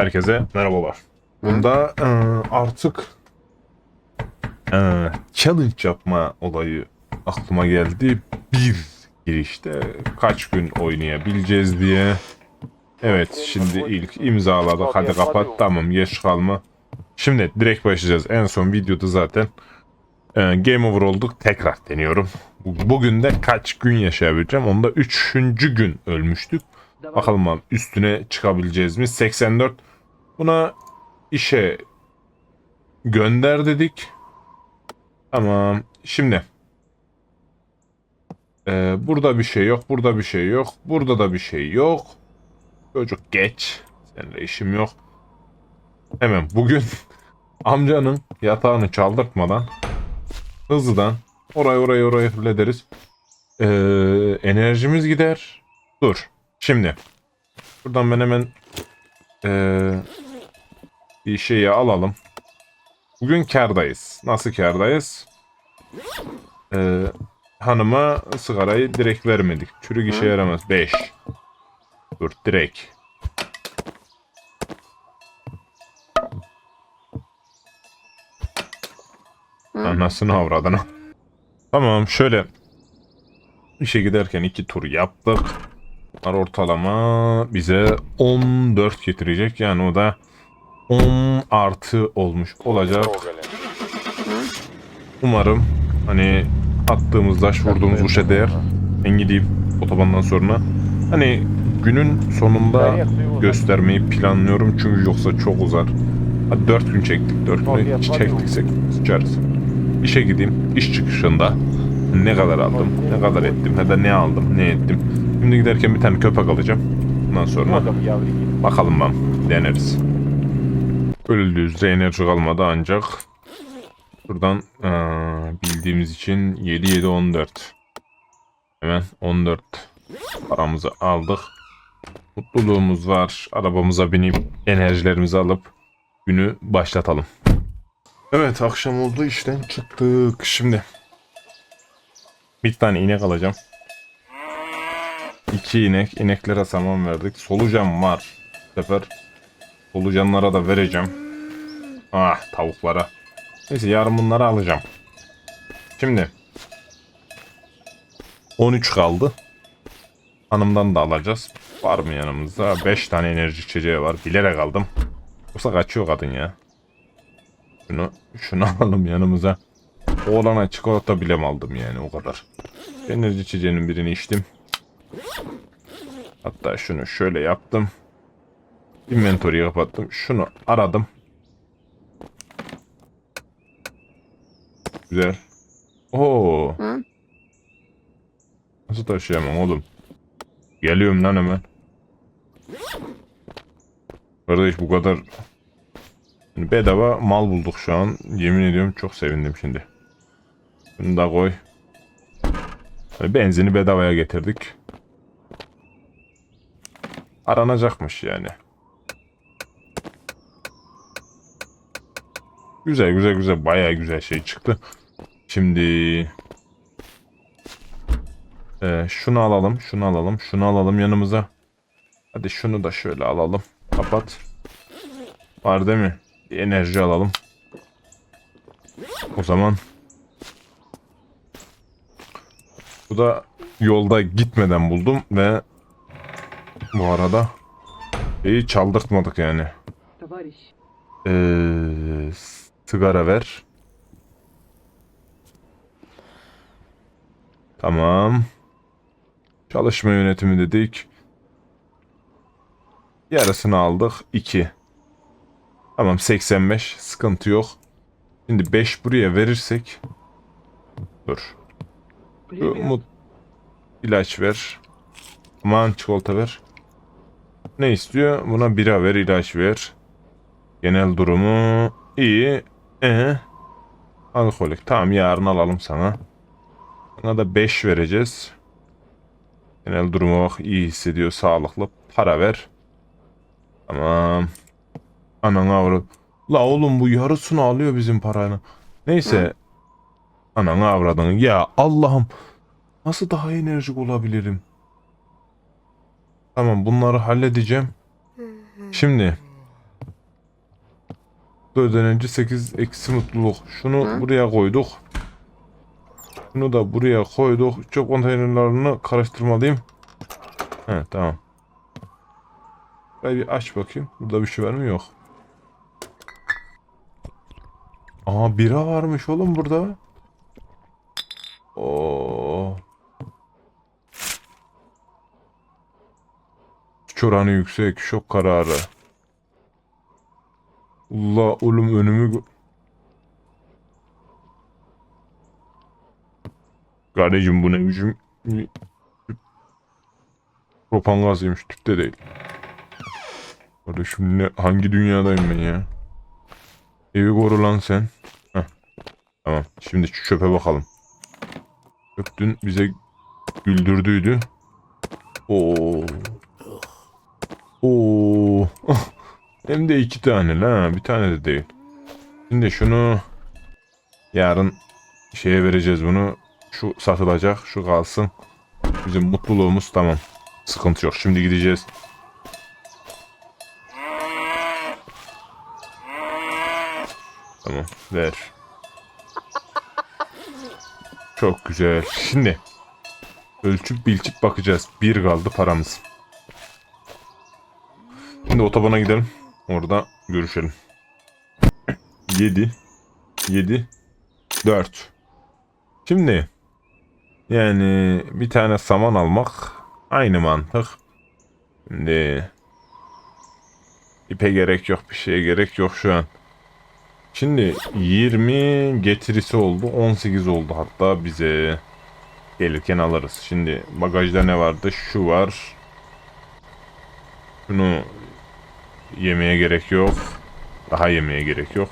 Herkese merhabalar. Bunda e, artık e, challenge yapma olayı aklıma geldi. Bir girişte kaç gün oynayabileceğiz diye. Evet şimdi ilk imzaladık. Hadi kapat. Tamam geç kalma. Şimdi direkt başlayacağız. En son videoda zaten e, game over olduk. Tekrar deniyorum. Bugün de kaç gün yaşayabileceğim. Onda üçüncü gün ölmüştük. Bakalım abi üstüne çıkabileceğiz mi? 84. Buna işe gönder dedik. Tamam. Şimdi. Ee, burada bir şey yok. Burada bir şey yok. Burada da bir şey yok. Çocuk geç. Seninle işim yok. Hemen bugün amcanın yatağını çaldırtmadan hızlıdan orayı orayı orayı hallederiz. Ee, enerjimiz gider. Dur. Şimdi. Buradan ben hemen ee, şeyi alalım. Bugün kardayız. Nasıl kardayız? Ee, hanıma sigarayı direkt vermedik. Çürük işe yaramaz. 5. Dur direkt. Anasını avradına. Tamam şöyle işe giderken iki tur yaptık. Ortalama bize 14 getirecek. Yani o da 10 artı olmuş olacak. Umarım hani attığımız taş vurduğumuz kuşa değer. Ben gideyim otobandan sonra. Hani günün sonunda göstermeyi planlıyorum çünkü yoksa çok uzar. Hadi 4 gün çektik. 4 gün çektiksek sıçarız. İşe gideyim. İş çıkışında ne kadar aldım, ne kadar ettim ya da ne aldım, ne ettim. Şimdi giderken bir tane köpek alacağım. Ondan sonra bakalım ben deneriz. Öldüğü üzere enerji kalmadı ancak buradan eee, bildiğimiz için 7 7 14. Hemen 14 paramızı aldık. Mutluluğumuz var. Arabamıza binip enerjilerimizi alıp günü başlatalım. Evet akşam oldu işten çıktık. Şimdi bir tane inek alacağım. İki inek. İneklere saman verdik. Solucan var. Bu sefer solucanlara da vereceğim. Ah tavuklara. Neyse yarın bunları alacağım. Şimdi 13 kaldı. Hanımdan da alacağız. Var mı yanımızda? 5 tane enerji içeceği var. Bilerek aldım. Yoksa kaçıyor kadın ya. Şunu, şunu alalım yanımıza. Oğlana çikolata bile mi aldım yani o kadar. Enerji içeceğinin birini içtim. Hatta şunu şöyle yaptım. Inventory'yi kapattım. Şunu aradım. Güzel. Oo. Hı? Nasıl taşıyamam oğlum? Geliyorum lan hemen. Kardeş bu kadar bedava mal bulduk şu an. Yemin ediyorum çok sevindim şimdi. Bunu da koy. Benzini bedavaya getirdik. Aranacakmış yani. Güzel güzel güzel baya güzel şey çıktı. Şimdi ee, şunu alalım şunu alalım şunu alalım yanımıza. Hadi şunu da şöyle alalım. Kapat. Var değil mi? Bir enerji alalım. O zaman bu da yolda gitmeden buldum ve bu arada iyi çaldırtmadık yani. Ee, Sigara ver. Tamam. Çalışma yönetimi dedik. Yarısını aldık. 2. Tamam 85. Sıkıntı yok. Şimdi 5 buraya verirsek. Dur. Umut ilaç ver. Man çikolata ver. Ne istiyor? Buna bira ver, ilaç ver. Genel durumu iyi. E alkolik. Tamam yarın alalım sana. Sana da 5 vereceğiz. Genel duruma bak iyi hissediyor, sağlıklı. Para ver. Tamam. Ananı avrat. La oğlum bu yarısını alıyor bizim paranı. Neyse. Ananı avradını. Ya Allah'ım. Nasıl daha enerjik olabilirim? Tamam bunları halledeceğim. Şimdi 4 enerji 8 eksi mutluluk. Şunu Hı? buraya koyduk. Şunu da buraya koyduk. Çöp konteynerlerini karıştırmalıyım. He tamam. Burayı bir aç bakayım. Burada bir şey var mı? Yok. Aa bira varmış oğlum burada. Oo. Güç oranı yüksek. Şok kararı. Allah oğlum önümü... Kardeşim bu ne biçim... Propan gazıymış. Tüp de değil. Kardeşim ne, hangi dünyadayım ben ya? Evi koru lan sen. Heh. Tamam. Şimdi çöpe bakalım. Çöp dün bize güldürdüydü. Oo. Oo. Hem de iki tane la. Bir tane de değil. Şimdi şunu yarın şeye vereceğiz bunu. Şu satılacak. Şu kalsın. Bizim mutluluğumuz tamam. Sıkıntı yok. Şimdi gideceğiz. Tamam. Ver. Çok güzel. Şimdi ölçüp bilçip bakacağız. Bir kaldı paramız. Şimdi otobana gidelim. Orada görüşelim. 7 7 4 Şimdi yani bir tane saman almak aynı mantık. Şimdi ipe gerek yok, bir şeye gerek yok şu an. Şimdi 20 getirisi oldu, 18 oldu hatta bize gelirken alırız. Şimdi bagajda ne vardı? Şu var. Şunu yemeye gerek yok. Daha yemeye gerek yok.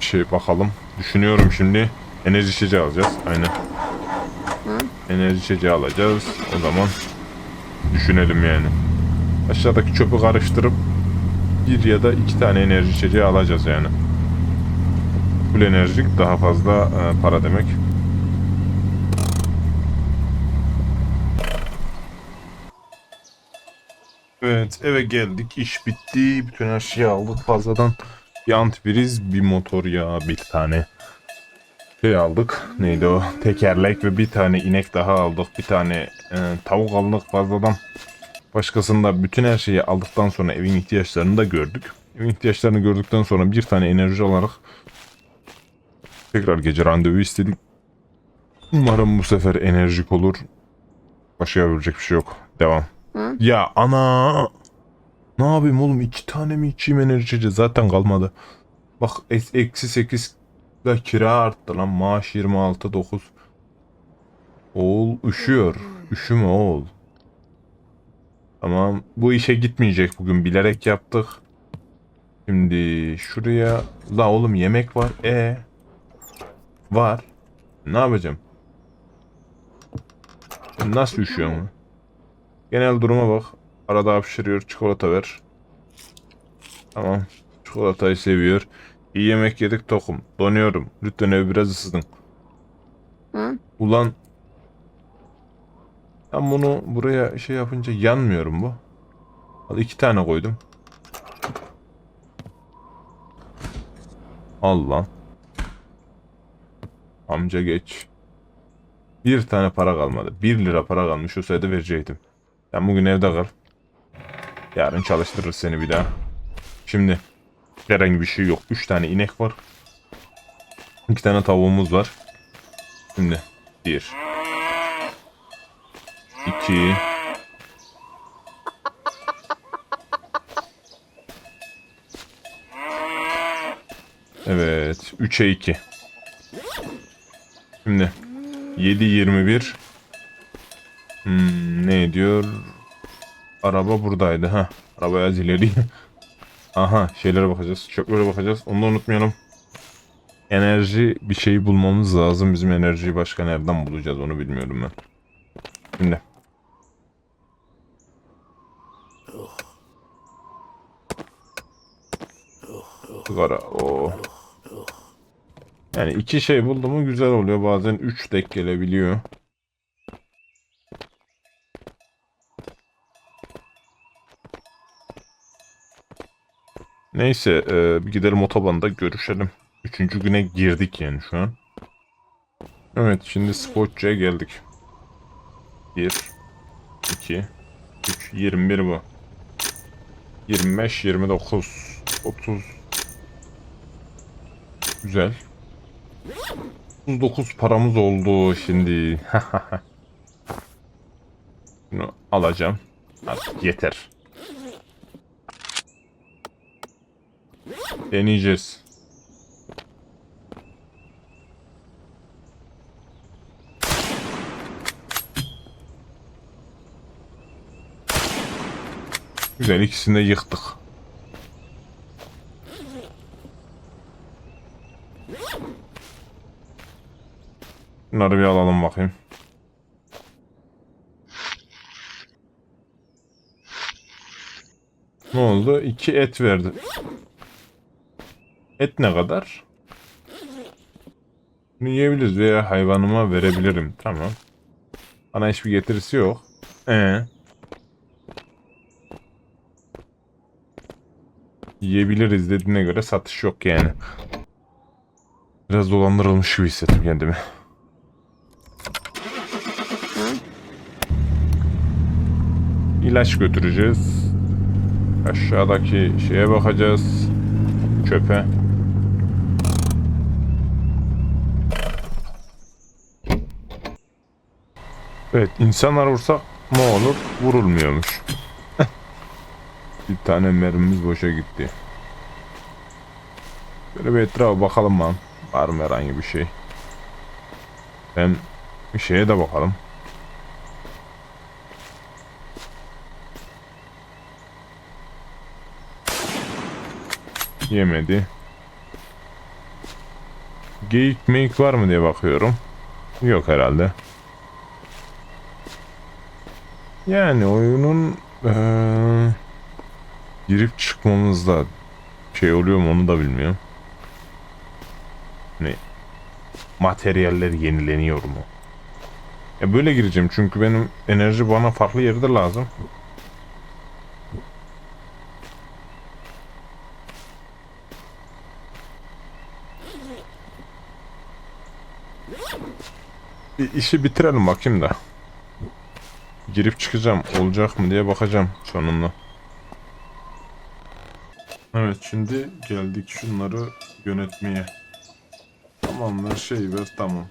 Şey bakalım. Düşünüyorum şimdi. Enerji içeceği alacağız. Aynen. Enerji içeceği alacağız. O zaman düşünelim yani. Aşağıdaki çöpü karıştırıp bir ya da iki tane enerji içeceği alacağız yani. Full enerjik daha fazla e, para demek. Evet eve geldik. İş bitti. Bütün her şeyi aldık. Fazladan bir antifriz bir motor yağı bir tane şey aldık. Neydi o? Tekerlek ve bir tane inek daha aldık. Bir tane e, tavuk aldık fazladan. Başkasında bütün her şeyi aldıktan sonra evin ihtiyaçlarını da gördük. Evin ihtiyaçlarını gördükten sonra bir tane enerji alarak tekrar gece randevu istedik. Umarım bu sefer enerjik olur. Başka yapabilecek bir şey yok. Devam Hı? ya ana. Ne yapayım oğlum iki tane mi içeyim enerji içeceği zaten kalmadı. Bak eksi 8 da kira arttı lan maaş 26 9. Oğul üşüyor. Üşüme oğul. Tamam bu işe gitmeyecek bugün bilerek yaptık. Şimdi şuraya la oğlum yemek var. E var. Ne yapacağım? Nasıl üşüyorsun? lan? Genel duruma bak. Arada hapşırıyor. Çikolata ver. Tamam. Çikolatayı seviyor. İyi yemek yedik tokum. Donuyorum. Lütfen evi biraz ısıtın. Hı? Ulan. Ben bunu buraya şey yapınca yanmıyorum bu. Al iki tane koydum. Al lan. Amca geç. Bir tane para kalmadı. Bir lira para kalmış. O sırada verecektim. Sen bugün evde kal. Yarın çalıştırırız seni bir daha. Şimdi herhangi bir şey yok. Üç tane inek var. İki tane tavuğumuz var. Şimdi bir. iki, Evet. 3'e 2. Şimdi 7 21 Hmm, ne diyor? Araba buradaydı ha. Arabaya ileri. Aha şeylere bakacağız. Çöplere bakacağız. Onu da unutmayalım. Enerji bir şey bulmamız lazım. Bizim enerjiyi başka nereden bulacağız onu bilmiyorum ben. Şimdi. Sigara. O. Yani iki şey buldu mu güzel oluyor. Bazen üç denk gelebiliyor. Neyse e, bir gidelim otobanda görüşelim. Üçüncü güne girdik yani şu an. Evet şimdi Spotçu'ya geldik. 1 2 3 21 bu. 25 29 30 Güzel. 39 paramız oldu şimdi. Bunu alacağım. Artık yeter. Deneyeceğiz. Güzel ikisini de yıktık. Bunları bir alalım bakayım. Ne oldu? İki et verdi. Et ne kadar? Bunu yiyebiliriz veya hayvanıma verebilirim. Tamam. Bana hiçbir getirisi yok. Ee. Yiyebiliriz dediğine göre satış yok yani. Biraz dolandırılmış gibi hissettim kendimi. İlaç götüreceğiz. Aşağıdaki şeye bakacağız. Çöpe. Evet insanlar vursa ne olur? Vurulmuyormuş. bir tane mermimiz boşa gitti. Böyle bir etrafa bakalım lan. Var mı herhangi bir şey? Hem bir şeye de bakalım. Yemedi. Geyik meyik var mı diye bakıyorum. Yok herhalde. Yani oyunun eee, girip çıkmamızda şey oluyor mu onu da bilmiyorum. Ne? Materyaller yenileniyor mu? Ya böyle gireceğim çünkü benim enerji bana farklı yerde lazım. Bir işi bitirelim bakayım da. Girip çıkacağım. Olacak mı diye bakacağım sonunda. Evet şimdi geldik şunları yönetmeye. Tamamlar şey ver tamam.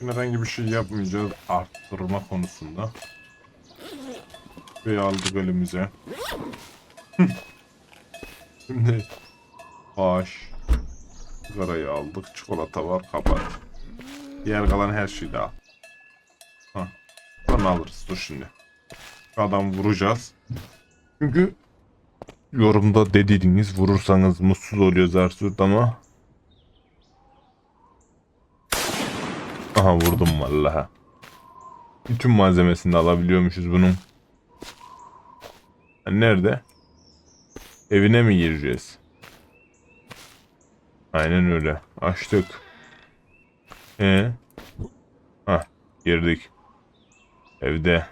Herhangi bir şey yapmayacağız arttırma konusunda. Ve aldık elimize. şimdi haş. Sigarayı aldık. Çikolata var kapat. Diğer kalan her şeyi de al. Ha. Sonra alırız. Dur şimdi. Şu Adam vuracağız. Çünkü yorumda dediğiniz vurursanız mutsuz oluyor Zarsurt ama Aha vurdum vallahi. Bütün malzemesini alabiliyormuşuz bunun. Nerede? Evine mi gireceğiz? Aynen öyle. Açtık. Ee? Ha, girdik. Evde.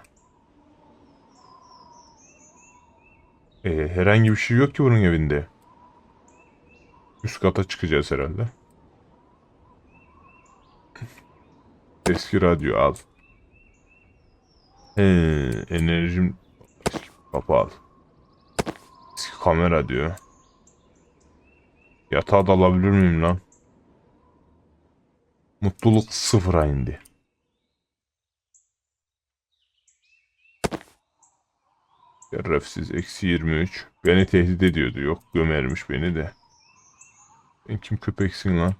Ee, herhangi bir şey yok ki bunun evinde. Üst kata çıkacağız herhalde. Eski radyo al. He, enerjim kapı al. Eski kamera diyor. Yatağı da alabilir miyim lan? Mutluluk sıfıra indi. Şerefsiz eksi 23. Beni tehdit ediyordu. Yok gömermiş beni de. Sen kim köpeksin lan?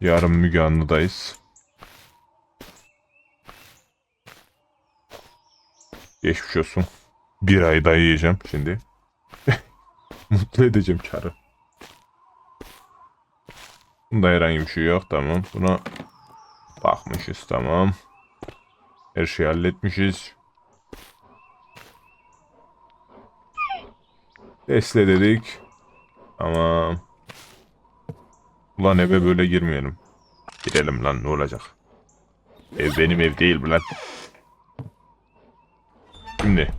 Yarın Müge Anlı'dayız. Geçmiş olsun. Bir ay daha yiyeceğim şimdi. Mutlu edeceğim çarı. Bunda herhangi bir şey yok tamam. Buna bakmışız tamam. Her şeyi halletmişiz. Tesle dedik. Tamam. Ulan eve böyle girmeyelim. Girelim lan ne olacak? Ev benim ev değil lan? Şimdi.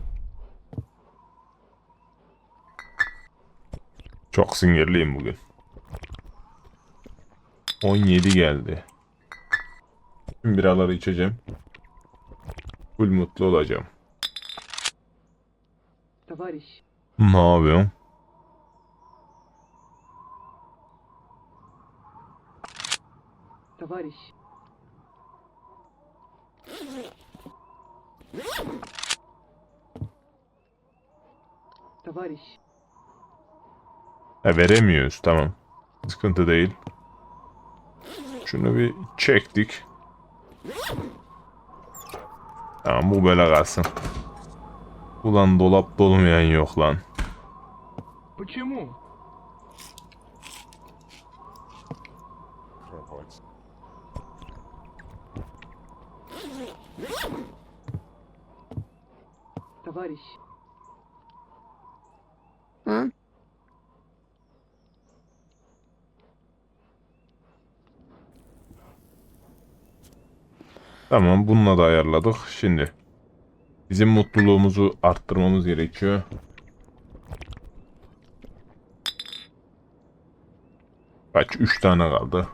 Çok sinirliyim bugün. 17 geldi. Tüm biraları içeceğim. Full mutlu olacağım. Товарищ, Ne yapıyorsun? товарищ. Товарищ, Ha, veremiyoruz tamam. Sıkıntı değil. Şunu bir çektik. Tamam bu böyle kalsın. Ulan dolap dolmayan yok lan. Почему? Товарищ, Tamam bununla da ayarladık. Şimdi bizim mutluluğumuzu arttırmamız gerekiyor. Kaç? 3 tane kaldı.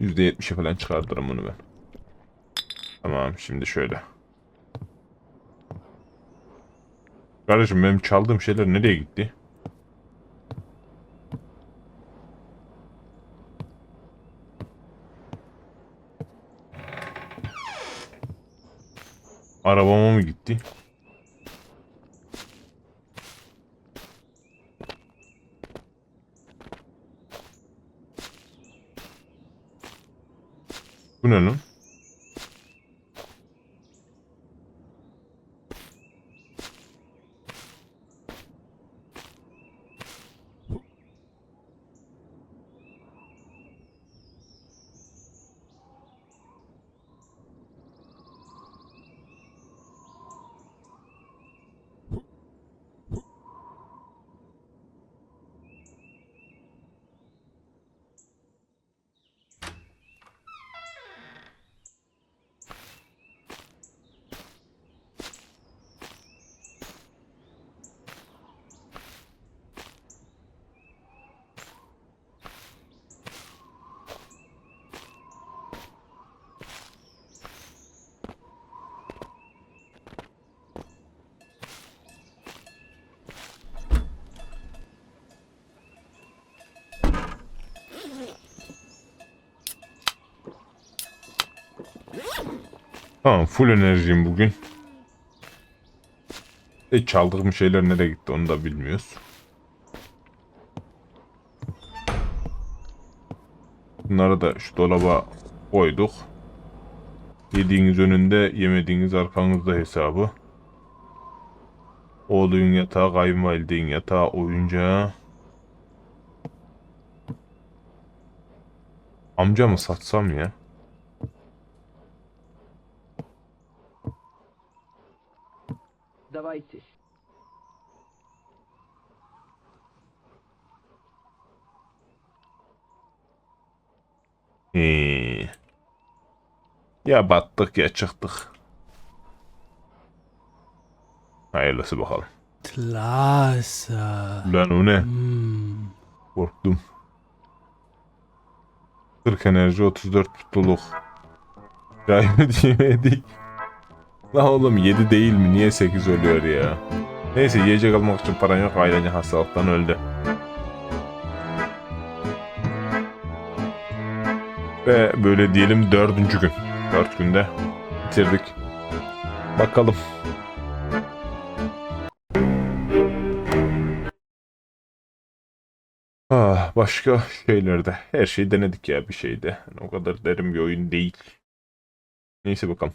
%70'e falan çıkartırım bunu ben. Tamam şimdi şöyle. Kardeşim benim çaldığım şeyler nereye gitti? arabam Tamam full enerjiyim bugün. E çaldığım şeyler nereye gitti onu da bilmiyoruz. Bunları da şu dolaba koyduk. Yediğiniz önünde, yemediğiniz arkanızda hesabı. Oğlun yatağı, kayınvalidenin yatağı, oyuncağı. Amca mı satsam ya? Haiti. Ee, ya battık ya çıktık. Hayırlısı bakalım. Tlasa. Lan o ne? Hmm. Korktum. 40 enerji 34 mutluluk. Kaybediyemedik. Lan oğlum 7 değil mi? Niye 8 oluyor ya? Neyse yiyecek almak için paran yok. Ailecen hastalıktan öldü. Ve böyle diyelim dördüncü gün. Dört günde bitirdik. Bakalım. Ah, başka şeylerde. Her şeyi denedik ya bir şeyde. O kadar derin bir oyun değil. Neyse bakalım.